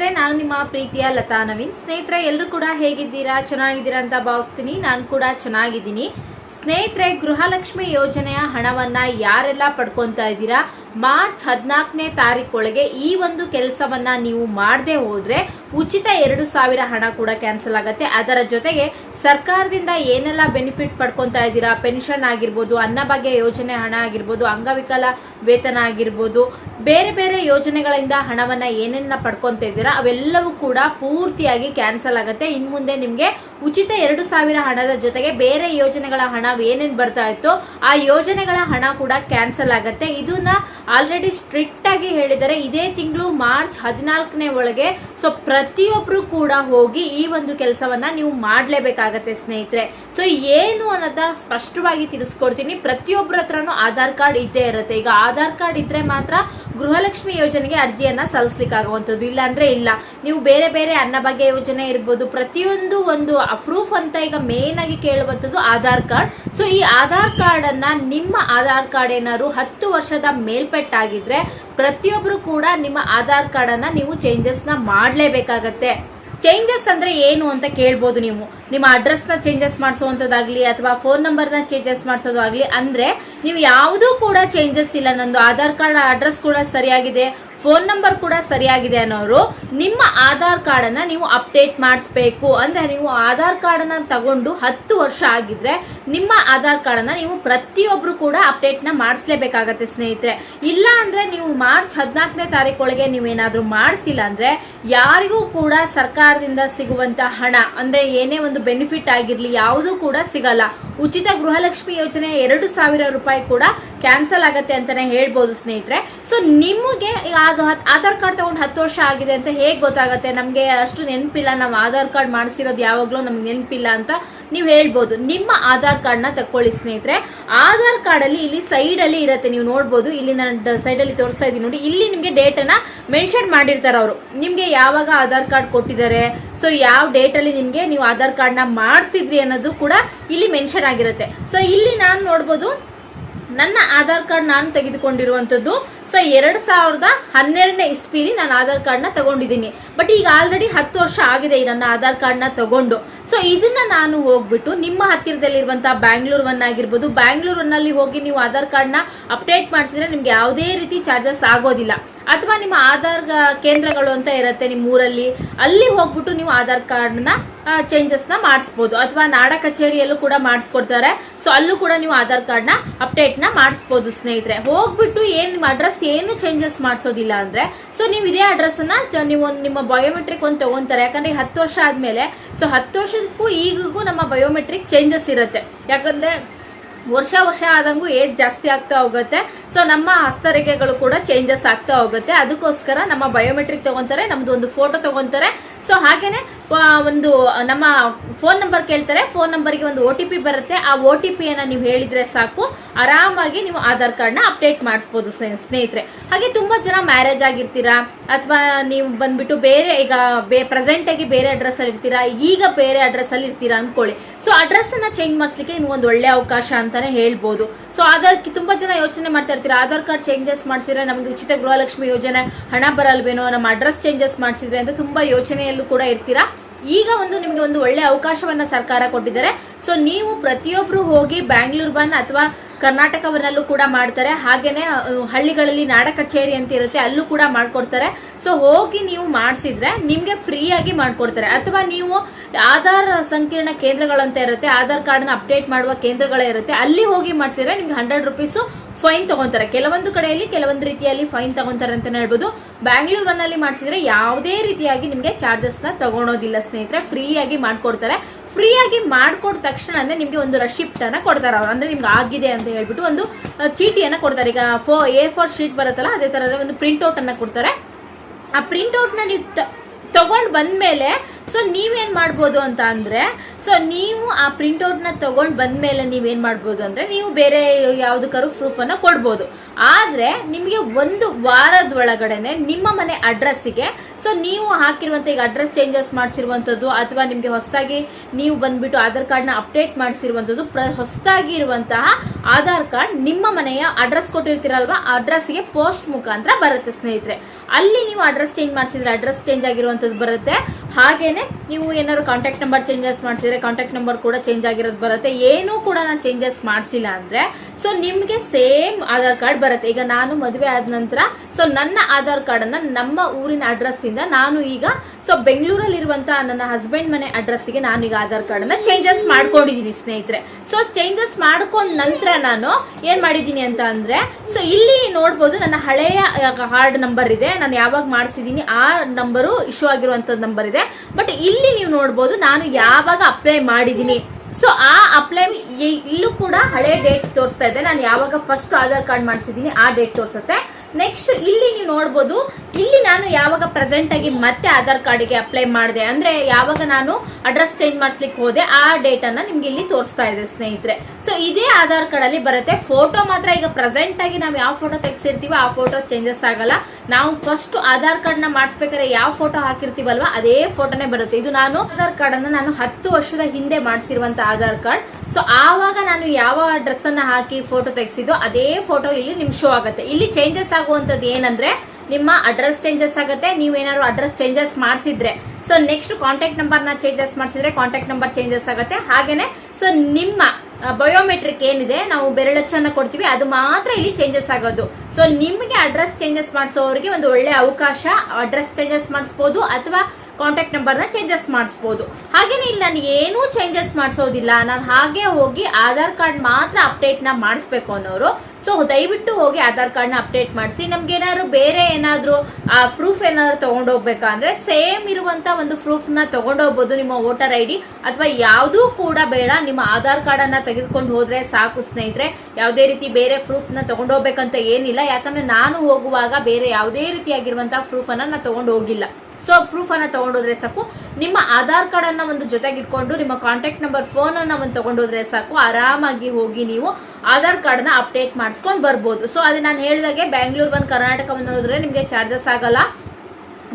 ಸ್ನೇಹಿತರೆ ನಾನು ನಿಮ್ಮ ಪ್ರೀತಿಯ ಲತಾ ನವೀನ್. ಸ್ನೇಹಿತರೆ, ಎಲ್ಲರೂ ಕೂಡ ಹೇಗಿದ್ದೀರಾ? ಚೆನ್ನಾಗಿದ್ದೀರಾ ಅಂತ ಭಾವಿಸ್ತೀನಿ. ನಾನು ಕೂಡ ಚೆನ್ನಾಗಿದ್ದೀನಿ. ಸ್ನೇಹಿತರೆ, ಗೃಹಲಕ್ಷ್ಮಿ ಯೋಜನೆಯ ಹಣವನ್ನ ಯಾರೆಲ್ಲ ಪಡ್ಕೊತಾ ಇದ್ದೀರಾ? ಮಾರ್ಚ್ ಹದಿನಾಲ್ಕನೇ ತಾರೀಕೊಳಗೆ ಈ ಒಂದು ಕೆಲಸವನ್ನ ನೀವು ಮಾಡದೆ ಹೋದ್ರೆ ಉಚಿತ ಎರಡು ಸಾವಿರ ಹಣ ಕೂಡ ಕ್ಯಾನ್ಸಲ್ ಆಗುತ್ತೆ. ಅದರ ಜೊತೆಗೆ ಸರ್ಕಾರದಿಂದ ಏನೆಲ್ಲ ಬೆನಿಫಿಟ್ ಪಡ್ಕೊತಾ ಇದ್ದೀರಾ? ಪೆನ್ಷನ್ ಆಗಿರ್ಬೋದು ಅನ್ನಭಾಗ್ಯ ಯೋಜನೆ ಹಣ ಆಗಿರ್ಬೋದು, ಅಂಗವಿಕಲ ವೇತನ ಆಗಿರ್ಬೋದು, ಬೇರೆ ಬೇರೆ ಯೋಜನೆಗಳಿಂದ ಹಣವನ್ನ ಏನೆಲ್ಲ ಪಡ್ಕೊತಾ ಇದ್ದೀರಾ? ಅವೆಲ್ಲವೂ ಕೂಡ ಪೂರ್ತಿಯಾಗಿ ಕ್ಯಾನ್ಸಲ್ ಆಗುತ್ತೆ. ಇನ್ ಮುಂದೆ ನಿಮ್ಗೆ ಉಚಿತ ಎರಡು ಸಾವಿರ ಹಣದ ಜೊತೆಗೆ ಬೇರೆ ಯೋಜನೆಗಳ ಹಣ ಏನೇನ್ ಬರ್ತಾ ಇತ್ತು, ಆ ಯೋಜನೆಗಳ ಹಣ ಕೂಡ ಕ್ಯಾನ್ಸಲ್ ಆಗುತ್ತೆ. ಇದನ್ನ ಆಲ್ರೆಡಿ ಸ್ಟ್ರಿಕ್ಟ್ ಆಗಿ ಹೇಳಿದರೆ ಇದೇ ತಿಂಗಳು ಮಾರ್ಚ್ ಹದಿನಾಲ್ಕನೇ ಒಳಗೆ ಸೊ ಪ್ರತಿಯೊಬ್ರು ಕೂಡ ಹೋಗಿ ಈ ಒಂದು ಕೆಲಸವನ್ನ ನೀವು ಮಾಡ್ಲೇಬೇಕಾಗತ್ತೆ, ಸ್ನೇಹಿತರೆ. ಸೊ ಏನು ಅನ್ನೋದ ಸ್ಪಷ್ಟವಾಗಿ ತಿಳಿಸ್ಕೊಡ್ತೀನಿ. ಪ್ರತಿಯೊಬ್ಬರ ಹತ್ರನು ಆಧಾರ್ ಕಾರ್ಡ್ ಇದ್ದೇ ಇರುತ್ತೆ. ಈಗ ಆಧಾರ್ ಕಾರ್ಡ್ ಇದ್ರೆ ಮಾತ್ರ ಗೃಹಲಕ್ಷ್ಮಿ ಯೋಜನೆಗೆ ಅರ್ಜಿಯನ್ನ ಸಲ್ಲಿಸ್ಲಿಕ್ಕಾಗುವಂಥದ್ದು. ಇಲ್ಲ ಅಂದ್ರೆ ಇಲ್ಲ. ನೀವು ಬೇರೆ ಬೇರೆ ಅನ್ನಭಾಗ್ಯ ಯೋಜನೆ ಇರ್ಬೋದು. ಪ್ರತಿಯೊಂದು ಒಂದು ಅಪ್ರೂಫ್ ಅಂತ ಈಗ ಮೇನ್ ಆಗಿ ಕೇಳುವಂಥದ್ದು ಆಧಾರ್ ಕಾರ್ಡ್. ಸೊ ಈ ಆಧಾರ್ ಕಾರ್ಡ್ ಅನ್ನ ನಿಮ್ಮ ಆಧಾರ್ ಕಾರ್ಡ್ ಏನಾದ್ರು ಹತ್ತು ವರ್ಷದ ಮೇಲ್ಪಟ್ಟಾಗಿದ್ರೆ ಪ್ರತಿಯೊಬ್ರು ಕೂಡ ನಿಮ್ಮ ಆಧಾರ್ ಕಾರ್ಡ್ ಅನ್ನ ನೀವು ಚೇಂಜಸ್ನ ಮಾಡ್ಲೇಬೇಕಾಗತ್ತೆ. ಚೇಂಜಸ್ ಅಂದ್ರೆ ಏನು ಅಂತ ಕೇಳ್ಬೋದು ನೀವು. ನಿಮ್ಮ ಅಡ್ರೆಸ್ನ ಚೇಂಜಸ್ ಮಾಡಿಸುವಂತದಾಗ್ಲಿ ಅಥವಾ ಫೋನ್ ನಂಬರ್ನ ಚೇಂಜಸ್ ಮಾಡಿಸೋದಾಗ್ಲಿ ಅಂದ್ರೆ ನೀವು ಯಾವುದೂ ಕೂಡ ಚೇಂಜಸ್ ಇಲ್ಲ. ನಂದು ಆಧಾರ್ ಕಾರ್ಡ್ ಅಡ್ರೆಸ್ ಕೂಡ ಸರಿಯಾಗಿದೆ. ಫೋನ್ ನಂಬರ್ ಕೂಡ ಸರಿಯಾಗಿದೆ ಅನ್ನೋರು, ನಿಮ್ಮ ಆಧಾರ್ ಕಾರ್ಡ್ ಅನ್ನ ನೀವು ಅಪ್ಡೇಟ್ ಮಾಡಿಸ್ಬೇಕು. ಅಂದ್ರೆ ನೀವು ಆಧಾರ್ ಕಾರ್ಡ್ ಅನ್ನ ತಗೊಂಡು ಹತ್ತು ವರ್ಷ ಆಗಿದ್ರೆ ನಿಮ್ಮ ಆಧಾರ್ ಕಾರ್ಡ್ ಅನ್ನ ನೀವು ಪ್ರತಿಯೊಬ್ರು ಕೂಡ ಅಪ್ಡೇಟ್ನ ಮಾಡಿಸ್ಲೇಬೇಕಾಗತ್ತೆ ಸ್ನೇಹಿತರೆ. ಇಲ್ಲ ಅಂದ್ರೆ ನೀವು ಮಾರ್ಚ್ ಹದಿನಾಲ್ಕನೇ ತಾರೀಕೊಳಗೆ ನೀವೇನಾದ್ರೂ ಮಾಡಿಸಿಲ್ಲ ಅಂದ್ರೆ ಯಾರಿಗೂ ಕೂಡ ಸರ್ಕಾರದಿಂದ ಸಿಗುವಂತ ಹಣ, ಅಂದ್ರೆ ಏನೇ ಒಂದು ಬೆನಿಫಿಟ್ ಆಗಿರ್ಲಿ, ಯಾವುದೂ ಕೂಡ ಸಿಗಲ್ಲ. ಉಚಿತ ಗೃಹಲಕ್ಷ್ಮಿ ಯೋಜನೆ ಎರಡು ಸಾವಿರ ರೂಪಾಯಿ ಕೂಡ ಕ್ಯಾನ್ಸಲ್ ಆಗತ್ತೆ ಅಂತಾನೆ ಹೇಳ್ಬೋದು ಸ್ನೇಹಿತರೆ. ಸೊ ನಿಮಗೆ ಅದು ಆಧಾರ್ ಕಾರ್ಡ್ ತಗೊಂಡು ಹತ್ತು ವರ್ಷ ಆಗಿದೆ ಅಂತ ಹೇಗೆ ಗೊತ್ತಾಗುತ್ತೆ? ನಮಗೆ ಅಷ್ಟು ನೆನಪಿಲ್ಲ. ನಾವು ಆಧಾರ್ ಕಾರ್ಡ್ ಮಾಡಿಸಿರೋದು ಯಾವಾಗಲೂ ನಮ್ಗೆ ನೆನಪಿಲ್ಲ ಅಂತ ನೀವು ಹೇಳ್ಬೋದು. ನಿಮ್ಮ ಆಧಾರ್ ಕಾರ್ಡ್ನ ತಕೊಳ್ಳಿ ಸ್ನೇಹಿತರೆ. ಆಧಾರ್ ಕಾರ್ಡ್ ಅಲ್ಲಿ ಇಲ್ಲಿ ಸೈಡ್ ಅಲ್ಲಿ ಇರುತ್ತೆ. ನೀವು ನೋಡ್ಬೋದು. ಇಲ್ಲಿ ನಾನು ಸೈಡ್ ಅಲ್ಲಿ ತೋರಿಸ್ತಾ ಇದ್ದೀನಿ ನೋಡಿ. ಇಲ್ಲಿ ನಿಮಗೆ ಡೇಟನ್ನು ಮೆನ್ಷನ್ ಮಾಡಿರ್ತಾರೆ ಅವರು. ನಿಮಗೆ ಯಾವಾಗ ಆಧಾರ್ ಕಾರ್ಡ್ ಕೊಟ್ಟಿದ್ದಾರೆ? ಸೊ ಯಾವ ಡೇಟ್ ಅಲ್ಲಿ ನಿಮ್ಗೆ ನೀವು ಆಧಾರ್ ಕಾರ್ಡ್ನ ಮಾಡಿಸಿದ್ರಿ ಅನ್ನೋದು ಕೂಡ ಇಲ್ಲಿ ಮೆನ್ಷನ್ ಆಗಿರುತ್ತೆ. ಸೊ ಇಲ್ಲಿ ನಾನು ನೋಡ್ಬೋದು, ನನ್ನ ಆಧಾರ್ ಕಾರ್ಡ್ ನಾನು ತೆಗೆದುಕೊಂಡಿರುವಂತದ್ದು ಸೊ ಎರಡ್ ಸಾವಿರದ ಹನ್ನೆರಡನೇ ಇಸ್ಪಿಲಿ ನಾನು ಆಧಾರ್ ಕಾರ್ಡ್ನ ತಗೊಂಡಿದ್ದೀನಿ. ಬಟ್ ಈಗ ಆಲ್ರೆಡಿ ಹತ್ತು ವರ್ಷ ಆಗಿದೆ ನನ್ನ ಆಧಾರ್ ಕಾರ್ಡ್ನ ತಗೊಂಡು. ಸೊ ಇದನ್ನ ನಾನು ಹೋಗ್ಬಿಟ್ಟು ನಿಮ್ಮ ಹತ್ತಿರದಲ್ಲಿರುವಂತಹ ಬ್ಯಾಂಗ್ಳೂರ್ ಒನ್ ಆಗಿರ್ಬೋದು ಬ್ಯಾಂಗ್ಳೂರ್ ಒನ್ ಅಲ್ಲಿ ಹೋಗಿ ನೀವು ಆಧಾರ್ ಕಾರ್ಡ್ನ ಅಪ್ಡೇಟ್ ಮಾಡಿಸಿದ್ರೆ ನಿಮ್ಗೆ ಯಾವುದೇ ರೀತಿ ಚಾರ್ಜಸ್ ಆಗೋದಿಲ್ಲ. ಅಥವಾ ನಿಮ್ಮ ಆಧಾರ್ ಕೇಂದ್ರಗಳು ಅಂತ ಇರುತ್ತೆ ನಿಮ್ಮ ಊರಲ್ಲಿ ಅಲ್ಲಿ ಹೋಗ್ಬಿಟ್ಟು ನೀವು ಆಧಾರ್ ಕಾರ್ಡ್ನ ನ ಮಾಡಿಸ್ಬೋದು. ಅಥವಾ ನಾಡ ಕಚೇರಿಯಲ್ಲೂ ಕೂಡ ಮಾಡಿಸ್ಕೊಡ್ತಾರೆ ಸೊ ಅಲ್ಲೂ ಕೂಡ ನೀವು ಆಧಾರ್ ಕಾರ್ಡ್ನ ನ ಅಪ್ಡೇಟ್ನ ಮಾಡಿಸ್ಬೋದು ಸ್ನೇಹಿತರೆ. ಹೋಗ್ಬಿಟ್ಟು ಏನು ನಿಮ್ಮ ಅಡ್ರೆಸ್ ಏನು ಚೇಂಜಸ್ ಮಾಡಿಸೋದಿಲ್ಲ ಅಂದ್ರೆ ಸೊ ನೀವು ಇದೇ ಅಡ್ರೆಸ್ ಅನ್ನ ನೀವು ನಿಮ್ಮ ಬಯೋಮೆಟ್ರಿಕ್ ಒಂದು ತಗೊಂತಾರೆ. ಯಾಕಂದ್ರೆ ಹತ್ತು ವರ್ಷ ಆದ್ಮೇಲೆ ಸೊ ಹತ್ತು ವರ್ಷಕ್ಕೂ ಈಗಿಗೂ ನಮ್ಮ ಬಯೋಮೆಟ್ರಿಕ್ ಚೇಂಜಸ್ ಇರುತ್ತೆ. ಯಾಕಂದ್ರೆ ವರ್ಷ ವರ್ಷ ಆದಂಗೂ ಏಜ್ ಜಾಸ್ತಿ ಆಗ್ತಾ ಹೋಗುತ್ತೆ. ಸೊ ನಮ್ಮ ಹಸ್ತರೇಖೆಗಳು ಕೂಡ ಚೇಂಜಸ್ ಆಗ್ತಾ ಹೋಗುತ್ತೆ. ಅದಕ್ಕೋಸ್ಕರ ನಮ್ಮ ಬಯೋಮೆಟ್ರಿಕ್ ತಗೊಂತಾರೆ, ನಮ್ದು ಒಂದು ಫೋಟೋ ತಗೊಂತಾರೆ. ಸೊ ಹಾಗೇನೆ ಒಂದು, ನಮ್ಮ ಫೋನ್ ನಂಬರ್ ಕೇಳ್ತಾರೆ. ಫೋನ್ ನಂಬರ್ಗೆ ಒಂದು ಒ ಟಿ ಪಿ ಬರುತ್ತೆ. ಆ ಒ ಟಿ ಪಿಯನ್ನು ನೀವು ಹೇಳಿದ್ರೆ ಸಾಕು. ಆರಾಮಾಗಿ ನೀವು ಆಧಾರ್ ಕಾರ್ಡ್ನ ಅಪ್ಡೇಟ್ ಮಾಡಿಸ್ಬೋದು ಸ್ನೇ- ಸ್ನೇಹಿತರೆ. ಹಾಗೆ ತುಂಬಾ ಜನ ಮ್ಯಾರೇಜ್ ಆಗಿರ್ತೀರಾ? ಅಥವಾ ನೀವು ಬಂದ್ಬಿಟ್ಟು ಬೇರೆ, ಈಗ ಪ್ರೆಸೆಂಟ್ ಆಗಿ ಬೇರೆ ಅಡ್ರೆಸ್ ಅಲ್ಲಿ ಇರ್ತೀರಾ ಈಗ ಬೇರೆ ಅಡ್ರೆಸ್ ಅಲ್ಲಿ ಇರ್ತೀರಾ ಅನ್ಕೊಳ್ಳಿ ಸೊ ಅಡ್ರೆಸ್ ಅನ್ನ ಚೇಂಜ್ ಮಾಡಿಸ್ಲಿಕ್ಕೆ ನಿಮ್ಗೆ ಒಂದು ಒಳ್ಳೆ ಅವಕಾಶ ಅಂತಾನೆ ಹೇಳ್ಬೋದು. ಸೊ ಆಧಾರ್ ತುಂಬಾ ಜನ ಯೋಚನೆ ಮಾಡ್ತಾ ಇರ್ತೀರಾ, ಆಧಾರ್ ಕಾರ್ಡ್ ಚೇಂಜಸ್ ಮಾಡಿಸಿದ್ರೆ ನಮಗೆ ಉಚಿತ ಗೃಹಲಕ್ಷ್ಮಿ ಯೋಜನೆ, ಹಣ ಬರಲ್ವೇನೋ, ನಮ್ಮ ಅಡ್ರೆಸ್ ಚೇಂಜಸ್ ಮಾಡಿಸಿದ್ರೆ ಅಂತ ತುಂಬಾ ಯೋಚನೆಯಲ್ಲೂ ಕೂಡ ಇರ್ತೀರಾ? ಈಗ ಒಂದು ನಿಮಗೆ ಒಂದು ಒಳ್ಳೆ ಅವಕಾಶವನ್ನ ಸರ್ಕಾರ ಕೊಟ್ಟಿದ್ದಾರೆ. ಸೊ ನೀವು ಪ್ರತಿಯೊಬ್ರು ಹೋಗಿ ಬ್ಯಾಂಗ್ಳೂರ್ ಬನ್ ಅಥವಾ ಕರ್ನಾಟಕವನ್ನಲ್ಲೂ ಕೂಡ ಮಾಡ್ತಾರೆ. ಹಾಗೇನೆ ಹಳ್ಳಿಗಳಲ್ಲಿ ನಾಡ ಕಚೇರಿ ಅಂತ ಇರುತ್ತೆ, ಅಲ್ಲೂ ಕೂಡ ಮಾಡ್ಕೊಡ್ತಾರೆ. ಸೊ ಹೋಗಿ ನೀವು ಮಾಡಿಸಿದ್ರೆ ನಿಮ್ಗೆ ಫ್ರೀಯಾಗಿ ಮಾಡ್ಕೊಡ್ತಾರೆ. ಅಥವಾ ನೀವು ಆಧಾರ್ ಸಂಕೀರ್ಣ ಕೇಂದ್ರಗಳಂತ ಇರುತ್ತೆ, ಆಧಾರ್ನ ಅಪ್ಡೇಟ್ ಮಾಡುವ ಕೇಂದ್ರಗಳೇ ಇರುತ್ತೆ, ಅಲ್ಲಿ ಹೋಗಿ ಮಾಡಿಸಿದ್ರೆ ನಿಮ್ಗೆ ಹಂಡ್ರೆಡ್ ರುಪೀಸು ಫೈನ್ ತಗೊಂತಾರೆ. ಕೆಲವೊಂದು ಕಡೆಯಲ್ಲಿ ಕೆಲವೊಂದು ರೀತಿಯಲ್ಲಿ ಫೈನ್ ತಗೊಂತಾರೆ ಅಂತ ಹೇಳ್ಬೋದು. ಬ್ಯಾಂಗ್ಳೂರ್ನಲ್ಲಿ ಮಾಡಿಸಿದ್ರೆ ಯಾವುದೇ ರೀತಿಯಾಗಿ ನಿಮಗೆ ಚಾರ್ಜಸ್ನ ತಗೊಳೋದಿಲ್ಲ ಸ್ನೇಹಿತರೆ, ಫ್ರೀಯಾಗಿ ಮಾಡ್ಕೊಡ್ತಾರೆ. ಫ್ರೀ ಆಗಿ ಮಾಡ್ಕೊಡ್ ತಕ್ಷಣನೇ ನಿಮ್ಗೆ ಒಂದು ರಶಿಪ್ಟ್ ಅನ್ನ ಕೊಡ್ತಾರೆ ಅವ್ರು. ಅಂದ್ರೆ ನಿಮ್ಗೆ ಆಗಿದೆ ಅಂತ ಹೇಳ್ಬಿಟ್ಟು ಒಂದು ಚೀಟಿಯನ್ನು ಕೊಡ್ತಾರೆ. ಈಗ ಫೋ ಎ ಫೋರ್ ಶೀಟ್ ಬರುತ್ತಲ್ಲ, ಅದೇ ತರದ ಒಂದು ಪ್ರಿಂಟ್ ಔಟ್ ಅನ್ನ ಕೊಡ್ತಾರೆ. ಆ ಪ್ರಿಂಟ್ ಔಟ್ನ ನೀವು ತಗೊಂಡ್ ಬಂದ್ಮೇಲೆ ಸೊ ನೀವೇನು ಮಾಡ್ಬೋದು ಅಂತ ಅಂದರೆ ಸೊ ನೀವು ಆ ಪ್ರಿಂಟೌಟ್ನ ತೊಗೊಂಡು ಬಂದ ಮೇಲೆ ನೀವೇನು ಮಾಡ್ಬೋದು ಅಂದರೆ, ನೀವು ಬೇರೆ ಯಾವುದಕ್ಕಾದ್ರೂ ಪ್ರೂಫನ್ನು ಕೊಡ್ಬೋದು. ಆದರೆ, ನಿಮಗೆ ಒಂದು ವಾರದ ಒಳಗಡೆನೆ ನಿಮ್ಮ ಮನೆ ಅಡ್ರೆಸ್ಸಿಗೆ ಸೊ ನೀವು ಹಾಕಿರುವಂಥ ಈಗ ಅಡ್ರೆಸ್ ಚೇಂಜಸ್ ಮಾಡಿಸಿರುವಂಥದ್ದು ಅಥವಾ ನಿಮಗೆ ಹೊಸದಾಗಿ ನೀವು ಬಂದ್ಬಿಟ್ಟು ಆಧಾರ್ ಕಾರ್ಡ್ನ ಅಪ್ಡೇಟ್ ಅಪ್ಡೇಟ್ ಪ್ರ ಹೊಸದಾಗಿ ಇರುವಂತಹ ಆಧಾರ್ ಕಾರ್ಡ್ ನಿಮ್ಮ ಮನೆಯ ಅಡ್ರೆಸ್ ಕೊಟ್ಟಿರ್ತೀರಲ್ವಾ ಅಡ್ರೆಸ್ಗೆ ಪೋಸ್ಟ್ ಮುಖಾಂತರ ಬರುತ್ತೆ ಸ್ನೇಹಿತರೆ. ಅಲ್ಲಿ ನೀವು ಅಡ್ರೆಸ್ ಚೇಂಜ್ ಮಾಡಿಸಿದ್ರೆ ಅಡ್ರೆಸ್ ಚೇಂಜ್ ಆಗಿರುವಂಥದ್ದು ಬರುತ್ತೆ. ಹಾಗೇನೆ ನೀವು ಏನಾದ್ರು ಕಾಂಟ್ಯಾಕ್ಟ್ ನಂಬರ್ ಚೇಂಜಸ್ ಮಾಡಿಸಿದ್ರೆ ಕಾಂಟ್ಯಾಕ್ಟ್ ನಂಬರ್ ಕೂಡ ಚೇಂಜ್ ಆಗಿರೋದು ಬರುತ್ತೆ. ಏನೂ ಕೂಡ ನಾನು ಚೇಂಜಸ್ ಮಾಡಿಸಿಲ್ಲ ಅಂದ್ರೆ ಸೊ ನಿಮ್ಗೆ ಸೇಮ್ ಆಧಾರ್ ಕಾರ್ಡ್ ಬರುತ್ತೆ. ಈಗ ನಾನು ಮದುವೆ ಆದ ನಂತರ ಸೊ ನನ್ನ ಆಧಾರ್ ಕಾರ್ಡ್ ಅನ್ನ ನಮ್ಮ ಊರಿನ ಅಡ್ರೆಸ್ ಇಂದ ನಾನು ಈಗ ಸೊ ಬೆಂಗಳೂರಲ್ಲಿ ಇರುವಂತ ನನ್ನ ಹಸ್ಬೆಂಡ್ ಮನೆ ಅಡ್ರೆಸ್ಗೆ ನಾನು ಈಗ ಆಧಾರ್ ಕಾರ್ಡ್ ಅನ್ನ ಚೇಂಜಸ್ ಮಾಡ್ಕೊಂಡಿದ್ದೀನಿ ಸ್ನೇಹಿತರೆ. ಸೊ ಚೇಂಜಸ್ ಮಾಡ್ಕೊಂಡ ನಂತರ ನಾನು ಏನ್ ಮಾಡಿದ್ದೀನಿ ಅಂತ ಅಂದ್ರೆ ಸೊ ಇಲ್ಲಿ ನೋಡ್ಬೋದು ನನ್ನ ಹಳೆಯ ಹಾರ್ಡ್ ನಂಬರ್ ಇದೆ. ನಾನು ಯಾವಾಗ ಮಾಡಿಸಿದೀನಿ ಆ ನಂಬರು ಇಶ್ಯೂ ಆಗಿರುವಂತ ನಂಬರ್ ಇದೆ. ಬಟ್ ಇಲ್ಲಿ ನೀವು ನೋಡ್ಬೋದು ನಾನು ಯಾವಾಗ ಅಪ್ಲೈ ಮಾಡಿದೀನಿ ಸೊ ಆ ಅಪ್ಲೈ ಇಲ್ಲೂ ಕೂಡ ಹಳೆ ಡೇಟ್ ತೋರಿಸ್ತಾ ಇದೆ. ನಾನು ಯಾವಾಗ ಫಸ್ಟ್ ಆಧಾರ್ ಕಾರ್ಡ್ ಮಾಡಿಸಿದೀನಿ, ಆ ಡೇಟ್ ತೋರಿಸುತ್ತೆ. ನೆಕ್ಸ್ಟ್ ಇಲ್ಲಿ ನೀವು ನೋಡ್ಬೋದು, ಇಲ್ಲಿ ನಾನು ಯಾವಾಗ ಪ್ರೆಸೆಂಟ್ ಆಗಿ ಮತ್ತೆ ಆಧಾರ್ ಕಾರ್ಡ್ಗೆ ಅಪ್ಲೈ ಮಾಡಿದೆ. ಅಂದ್ರೆ ಯಾವಾಗ ನಾನು ಅಡ್ರೆಸ್ ಚೇಂಜ್ ಮಾಡಿಸ್ಲಿಕ್ಕೆ ಹೋದೆ, ಆ ಡೇಟ್ ಅನ್ನ ನಿಮ್ಗೆ ಇಲ್ಲಿ ತೋರಿಸ್ತಾ ಇದೆ, ಸ್ನೇಹಿತರೆ. ಸೊ ಇದೇ ಆಧಾರ್ ಕಾರ್ಡ್ ಅಲ್ಲಿ ಬರುತ್ತೆ. ಫೋಟೋ ಮಾತ್ರ ಈಗ ಪ್ರೆಸೆಂಟ್ ಆಗಿ ನಾವು ಯಾವ ಫೋಟೋ ತೆಗ್ಸಿರ್ತೀವೋ ಆ ಫೋಟೋ ಚೇಂಜಸ್ ಆಗಲ್ಲ. ನಾವು ಫಸ್ಟ್ ಆಧಾರ್ ಕಾರ್ಡ್ನ ಮಾಡಿಸ್ಬೇಕಾದ್ರೆ ಯಾವ ಫೋಟೋ ಹಾಕಿರ್ತೀವಲ್ವ, ಅದೇ ಫೋಟೋನೇ ಬರುತ್ತೆ. ಇದು ನಾನು ಆಧಾರ್ ಕಾರ್ಡ್ ಅನ್ನ ನಾನು ಹತ್ತು ವರ್ಷದ ಹಿಂದೆ ಮಾಡಿಸಿರುವಂತ ಆಧಾರ್ ಕಾರ್ಡ್ ಸೊ ಆವಾಗ ನಾನು ಯಾವ ಡ್ರೆಸ್ ಅನ್ನ ಹಾಕಿ ಫೋಟೋ ತೆಗೆಸಿದ್ದು ಅದೇ ಫೋಟೋ ಇಲ್ಲಿ ನಿಮ್ಗೆ ಶೋ ಆಗುತ್ತೆ. ಇಲ್ಲಿ ಚೇಂಜಸ್ ಆಗುವಂತದ್ದು ಏನಂದ್ರೆ ನಿಮ್ಮ ಅಡ್ರೆಸ್ ಚೇಂಜಸ್ ಆಗುತ್ತೆ. ನೀವೇನಾದ್ರು ಅಡ್ರೆಸ್ ಚೇಂಜಸ್ ಮಾಡಿಸಿದ್ರೆ. ಸೊ ನೆಕ್ಸ್ಟ್ ಕಾಂಟ್ಯಾಕ್ಟ್ ನಂಬರ್ನ ಚೇಂಜಸ್ ಮಾಡಿಸಿದ್ರೆ ಕಾಂಟ್ಯಾಕ್ಟ್ ನಂಬರ್ ಚೇಂಜಸ್ ಆಗುತ್ತೆ. ಹಾಗೇನೆ ಸೊ ನಿಮ್ಮ ಬಯೋಮೆಟ್ರಿಕ್ ಏನಿದೆ, ನಾವು ಬೆರಳಚ್ಚನ್ನ ಕೊಡ್ತೀವಿ. ಅದು ಮಾತ್ರ ಇಲ್ಲಿ ಚೇಂಜಸ್ ಆಗೋದು. ಸೊ ನಿಮಗೆ ಅಡ್ರೆಸ್ ಚೇಂಜಸ್ ಮಾಡಿಸೋರಿಗೆ ಒಂದು ಒಳ್ಳೆ ಅವಕಾಶ ಅಡ್ರೆಸ್ ಚೇಂಜಸ್ ಮಾಡಿಸ್ಬೋದು ಅಥವಾ ಕಾಂಟ್ಯಾಕ್ಟ್ ನಂಬರ್ನ ಚೇಂಜಸ್ ಮಾಡಿಸ್ಬೋದು. ಹಾಗೇನೆ ಇಲ್ಲಿ ನಾನು ಏನೂ ಚೇಂಜಸ್ ಮಾಡಿಸೋದಿಲ್ಲ. ನಾನು ಹಾಗೆ ಹೋಗಿ ಆಧಾರ್ ಕಾರ್ಡ್ ಮಾತ್ರ ಅಪ್ಡೇಟ್ನ ಮಾಡಿಸ್ಬೇಕು ಅನ್ನೋರು. ಸೊ ದಯವಿಟ್ಟು ಹೋಗಿ ಆಧಾರ್ ಕಾರ್ಡ್ನ ಅಪ್ಡೇಟ್ ಮಾಡಿಸಿ. ನಮ್ಗೆ ಏನಾದ್ರು ಬೇರೆ ಏನಾದ್ರು, ಆ ಪ್ರೂಫ್ ಏನಾದ್ರು ತಗೊಂಡೋಗ್ಬೇಕಂದ್ರೆ ಸೇಮ್ ಇರುವಂತ ಒಂದು ಪ್ರೂಫ್ನ ತಗೊಂಡೋಗ್ಬೋದು ನಿಮ್ಮ ವೋಟರ್ ಐ ಡಿ ಅಥವಾ ಯಾವುದೂ ಕೂಡ ಬೇಡ, ನಿಮ್ಮ ಆಧಾರ್ ಕಾರ್ಡ್ ಅನ್ನ ತೆಗೆದುಕೊಂಡು ಹೋದ್ರೆ ಸಾಕು ಸ್ನೇಹಿತರೆ. ಯಾವುದೇ ರೀತಿ ಬೇರೆ ಪ್ರೂಫ್ನ ತಗೊಂಡೋಗ್ಬೇಕಂತ ಏನಿಲ್ಲ. ಯಾಕಂದ್ರೆ ನಾನು ಹೋಗುವಾಗ ಬೇರೆ ಯಾವುದೇ ರೀತಿಯಾಗಿರುವಂತಹ ಪ್ರೂಫ್ ಅನ್ನ ನಾನು ತಗೊಂಡು ಹೋಗಿಲ್ಲ ಸೊ ಪ್ರೂಫ್ ಅನ್ನ ತಗೊಂಡೋದ್ರೆ ಸಾಕು. ನಿಮ್ಮ ಆಧಾರ್ ಕಾರ್ಡ್ ಅನ್ನ ಒಂದು ಜೊತೆಗೆ ಇಟ್ಕೊಂಡು ನಿಮ್ಮ ಕಾಂಟ್ಯಾಕ್ಟ್ ನಂಬರ್ ಫೋನ್ ಅನ್ನ ಒಂದು ತಗೊಂಡೋದ್ರೆ ಸಾಕು. ಆರಾಮಾಗಿ ಹೋಗಿ ನೀವು ಆಧಾರ್ ಕಾರ್ಡ್ನ ಅಪ್ಡೇಟ್ ಮಾಡಿಸ್ಕೊಂಡು ಬರ್ಬೋದು. ಸೊ ಅದೇ ನಾನು ಹೇಳಿದಾಗೆ ಬ್ಯಾಂಗ್ಳೂರ್ ಬಂದು ಕರ್ನಾಟಕ ಹೋದ್ರೆ ನಿಮಗೆ ಚಾರ್ಜಸ್ ಆಗಲ್ಲ.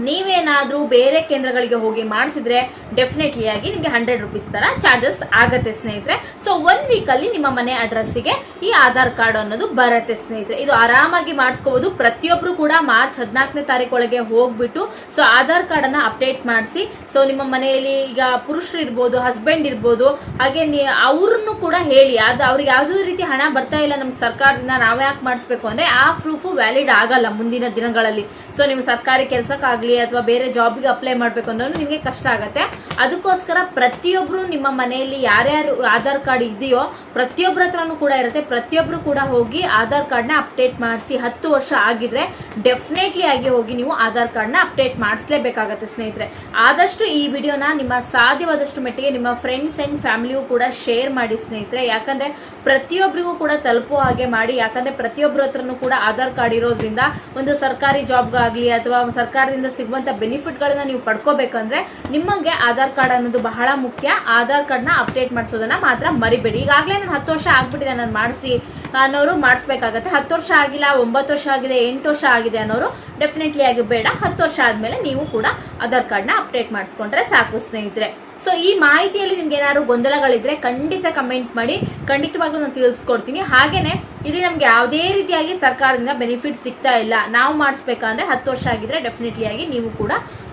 ನೀವೇನಾದ್ರೂ ಬೇರೆ ಕೇಂದ್ರಗಳಿಗೆ ಹೋಗಿ ಮಾಡಿಸಿದ್ರೆ ಡೆಫಿನೆಟ್ಲಿ ಆಗಿ ನಿಮಗೆ ಹಂಡ್ರೆಡ್ ರುಪೀಸ್ ತರ ಚಾರ್ಜಸ್ ಆಗತ್ತೆ ಸ್ನೇಹಿತರೆ. ಸೊ ಒನ್ ವೀಕ್ ಅಲ್ಲಿ ನಿಮ್ಮ ಮನೆ ಅಡ್ರೆಸ್ಸಿಗೆ ಈ ಆಧಾರ್ ಕಾರ್ಡ್ ಅನ್ನೋದು ಬರುತ್ತೆ ಸ್ನೇಹಿತರೆ. ಇದು ಆರಾಮಾಗಿ ಮಾಡಿಸ್ಕೋಬಹುದು ಪ್ರತಿಯೊಬ್ರು ಕೂಡ ಮಾರ್ಚ್ ಹದಿನಾಲ್ಕನೇ ತಾರೀಕೊಳಗೆ ಹೋಗ್ಬಿಟ್ಟು ಸೊ ಆಧಾರ್ ಕಾರ್ಡ್ ಅನ್ನ ಅಪ್ಡೇಟ್ ಮಾಡಿಸಿ ಸೊ ನಿಮ್ಮ ಮನೆಯಲ್ಲಿ ಈಗ ಪುರುಷರು ಇರ್ಬೋದು ಹಸ್ಬೆಂಡ್ ಇರ್ಬೋದು, ಹಾಗೆ ಅವ್ರನ್ನು ಕೂಡ ಹೇಳಿ. ಅದು ಅವ್ರಿಗೆ ಯಾವುದೇ ರೀತಿ ಹಣ ಬರ್ತಾ ಇಲ್ಲ ನಮ್ಗೆ ಸರ್ಕಾರದಿಂದ, ನಾವ್ ಯಾಕೆ ಮಾಡಿಸ್ಬೇಕು ಅಂದ್ರೆ ಆ ಪ್ರೂಫ್ ವ್ಯಾಲಿಡ್ ಆಗಲ್ಲ ಮುಂದಿನ ದಿನಗಳಲ್ಲಿ. ಸೊ ನೀವು ಸರ್ಕಾರಿ ಕೆಲಸಕ್ಕಾಗ್ಲಿ ಅಥವಾ ಬೇರೆ ಜಾಬ್ಗೆ ಅಪ್ಲೈ ಮಾಡ್ಬೇಕು ಅಂದ್ರೂ ನಿಮಗೆ ಕಷ್ಟ ಆಗತ್ತೆ. ಅದಕ್ಕೋಸ್ಕರ ಪ್ರತಿಯೊಬ್ರು ನಿಮ್ಮ ಮನೆಯಲ್ಲಿ ಯಾರ್ಯಾರು ಆಧಾರ್ ಕಾರ್ಡ್ ಇದೆಯೋ ಪ್ರತಿಯೊಬ್ಬರ ಹತ್ರನೂ ಕೂಡ ಇರುತ್ತೆ. ಪ್ರತಿಯೊಬ್ರು ಕೂಡ ಹೋಗಿ ಆಧಾರ್ ಕಾರ್ಡ್ನ ಅಪ್ಡೇಟ್ ಮಾಡಿಸಿ ಹತ್ತು ವರ್ಷ ಆಗಿದ್ರೆ ಡೆಫಿನೆಟ್ಲಿ ಆಗಿ ಹೋಗಿ ನೀವು ಆಧಾರ್ ಕಾರ್ಡ್ನ ಅಪ್ಡೇಟ್ ಮಾಡಿಸ್ಲೇಬೇಕಾಗತ್ತೆ ಸ್ನೇಹಿತರೆ. ಆದಷ್ಟು ಈ ವಿಡಿಯೋನ ನಿಮ್ಮ ಸಾಧ್ಯವಾದಷ್ಟು ಮಟ್ಟಿಗೆ ನಿಮ್ಮ ಫ್ರೆಂಡ್ಸ್ ಅಂಡ್ ಫ್ಯಾಮಿಲಿಗೂ ಕೂಡ ಶೇರ್ ಮಾಡಿ ಸ್ನೇಹಿತರೆ. ಯಾಕಂದ್ರೆ ಪ್ರತಿಯೊಬ್ಬರಿಗೂ ಕೂಡ ತಲುಪುವ ಹಾಗೆ ಮಾಡಿ, ಯಾಕಂದ್ರೆ ಪ್ರತಿಯೊಬ್ಬರ ಹತ್ರನೂ ಕೂಡ ಆಧಾರ್ ಕಾರ್ಡ್ ಇರೋದ್ರಿಂದ ಒಂದು ಸರ್ಕಾರಿ ಜಾಬ್ಗಾಗಲಿ ಅಥವಾ ಸರ್ಕಾರದಿಂದ ಸಿಗುವಂತ ಬೆನಿಫಿಟ್ ಗಳನ್ನ ನೀವು ಪಡ್ಕೋಬೇಕಂದ್ರೆ ನಿಮಗೆ ಆಧಾರ್ ಕಾರ್ಡ್ ಅನ್ನೋದು ಬಹಳ ಮುಖ್ಯ. ಆಧಾರ್ ಕಾರ್ಡ್ನ ಅಪ್ಡೇಟ್ ಮಾಡಿಸೋದನ್ನ ಮಾತ್ರ ಮರಿಬೇಡಿ. ಈಗಾಗಲೇ ನಾನು ಹತ್ತು ವರ್ಷ ಆಗ್ಬಿಟ್ಟಿದೆ, ನಾನು ಮಾಡಿಸಿ. ಅನ್ನೋರು ಮಾಡಿಸ್ಬೇಕಾಗತ್ತೆ. ಹತ್ತು ವರ್ಷ ಆಗಿಲ್ಲ, ಒಂಬತ್ತು ವರ್ಷ ಆಗಿದೆ, ಎಂಟು ವರ್ಷ ಆಗಿದೆ ಅನ್ನೋರು ಡೆಫಿನೆಟ್ಲಿ ಆಗಿ ಬೇಡ ಹತ್ತು ವರ್ಷ ಆದಮೇಲೆ ನೀವು ಕೂಡ ಆಧಾರ್ ಕಾರ್ಡ್ನ ಅಪ್ಡೇಟ್ ಮಾಡಿಸ್ಕೊಂಡ್ರೆ ಸಾಕು ಸ್ನೇಹಿತರೆ. ಸೊ ಈ ಮಾಹಿತಿಯಲ್ಲಿ ನಿಮ್ಗೆ ಏನಾದ್ರು ಗೊಂದಲಗಳಿದ್ರೆ ಖಂಡಿತ ಕಮೆಂಟ್ ಮಾಡಿ. ಖಂಡಿತವಾಗ್ಲೂ ನಾನು ತಿಳಿಸ್ಕೊಡ್ತೀನಿ. ಹಾಗೇನೆ, ಇಲ್ಲಿ ನಮ್ಗೆ ಯಾವುದೇ ರೀತಿಯಾಗಿ ಸರ್ಕಾರದಿಂದ ಬೆನಿಫಿಟ್ ಸಿಗ್ತಾ ಇಲ್ಲ. ನಾವು ಮಾಡಿಸ್ಬೇಕಂದ್ರೆ ಹತ್ತು ವರ್ಷ ಆಗಿದ್ರೆ ಡೆಫಿನೆಟ್ಲಿ ಆಗಿ ನೀವು ಕೂಡ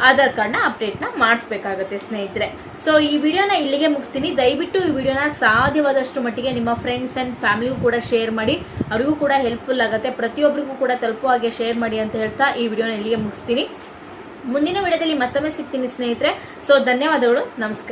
ಆಧಾರ್ ಕಾರ್ಡ್ನ ಅಪ್ಡೇಟ್ನ ಮಾಡಿಸ್ಬೇಕಾಗತ್ತೆ ಸ್ನೇಹಿತರೆ. ಸೊ ಈ ವಿಡಿಯೋನ ಇಲ್ಲಿಗೆ ಮುಗಿಸ್ತೀನಿ. ದಯವಿಟ್ಟು ಈ ವಿಡಿಯೋನ ಸಾಧ್ಯವಾದಷ್ಟು ಮಟ್ಟಿಗೆ ನಿಮ್ಮ ಫ್ರೆಂಡ್ಸ್ ಅಂಡ್ ಫ್ಯಾಮಿಲಿಗೂ ಕೂಡ ಶೇರ್ ಮಾಡಿ. ಅವರಿಗೂ ಕೂಡ ಹೆಲ್ಪ್ಫುಲ್ ಆಗುತ್ತೆ. ಪ್ರತಿಯೊಬ್ಬರಿಗೂ ಕೂಡ ತಲುಪುವ ಹಾಗೆ ಶೇರ್ ಮಾಡಿ ಅಂತ ಹೇಳ್ತಾ ಈ ವಿಡಿಯೋನ ಇಲ್ಲಿಗೆ ಮುಗಿಸ್ತೀನಿ. ಮುಂದಿನ ವಿಡಿಯೋದಲ್ಲಿ ಮತ್ತೊಮ್ಮೆ ಸಿಗ್ತೀನಿ ಸ್ನೇಹಿತರೆ. ಸೊ ಧನ್ಯವಾದಗಳು. ನಮಸ್ಕಾರ.